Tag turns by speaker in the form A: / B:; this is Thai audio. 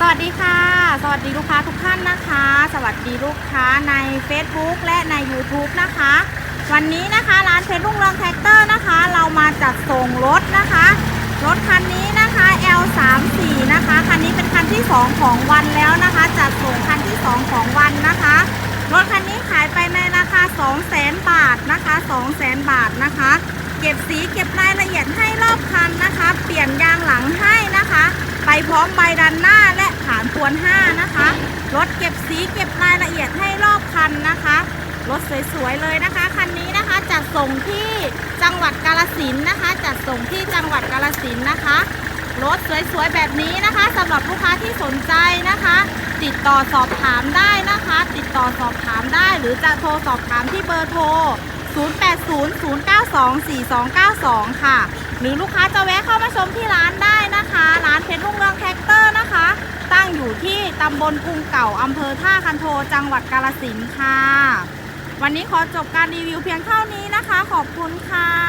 A: สวัสดีค่ะ สวัสดีลูกค้าทุกท่านนะคะ สวัสดีลูกค้าใน Facebook และใน YouTube นะคะ วันนี้นะคะร้านเพชรรุ่งเรืองแท็กเตอร์นะคะ เรามาจัดส่งรถนะคะ รถคันนี้นะคะ L34 นะคะ คันนี้เป็นคันที่ 2 ของวันแล้วนะคะ จัดส่งคันที่ 2 ของวันนะคะ รถคันนี้ขายไปในราคา 200,000 บาทนะคะ200,000 บาทนะคะ เก็บสีเก็บรายละเอียดให้รอบคันนะคะ เปลี่ยนยางหลังให้นะคะไปพร้อมใบดันหน้าและ ฐานทวน5นะคะ รถเก็บสีเก็บรายละเอียดให้รอบคันนะคะ รถสวยๆเลยนะคะ คันนี้นะคะจัดส่งที่จังหวัดกาลสินนะคะ จัดส่งที่จังหวัดกาลสินนะคะ รถสวยๆแบบนี้นะคะสำหรับลูกค้าที่สนใจนะคะ ติดต่อสอบถามได้นะคะ ติดต่อสอบถามได้ หรือจะโทรสอบถามที่เบอร์โทร0800924292 ค่ะ หรือลูกค้าจะแวะเข้ามาชมที่ร้าน ตำบลกรุงเก่าอำเภอท่าคันโทจังหวัดกาลสินค่ะ วันนี้ขอจบการรีวิวเพียงเท่านี้นะคะ ขอบคุณค่ะ